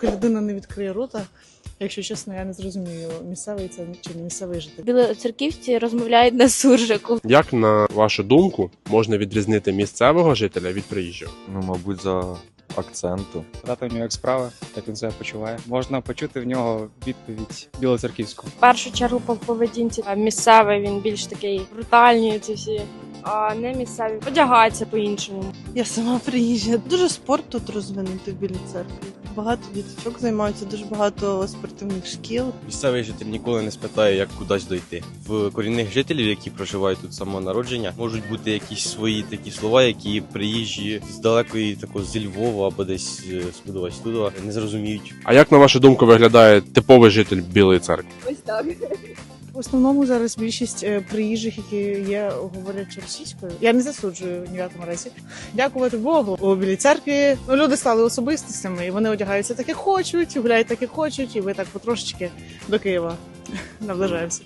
Поки людина не відкриє рота, якщо чесно, я не зрозумію, місцевий це чи не місцевий житель. Білоцерківці розмовляють на суржику. Як на вашу думку можна відрізнити місцевого жителя від приїжджого? Ну, мабуть, за акценту. Питати в нього як справи, як він себе почуває. Можна почути в нього відповідь білоцерківську. В першу чергу по поведінці а місцевий він більш такий брутальний. Ці всі. А не місцеві одягається по-іншому. Я сама приїжджа. Дуже спорт тут розвинутий в Білій церкві. Багато діточок займаються, дуже багато спортивних шкіл. Місцевий житель ніколи не спитає, як кудись дойти. В корінних жителів, які проживають тут з самого народження, можуть бути якісь свої такі слова, які приїжджі з далекої такого зі Львова або десь е, сподіваюсь туди не зрозуміють. А як на вашу думку виглядає типовий житель Білої церкви? Ось так. В основному зараз більшість е, приїжджих, які є, говорять російською. Я не засуджую ні в якому разі. Дякувати Богу. У білій церкві ну, люди стали особистостями, і вони одягаються так, як хочуть, гуляють так, як хочуть, і ми так потрошечки до Києва наближаємося.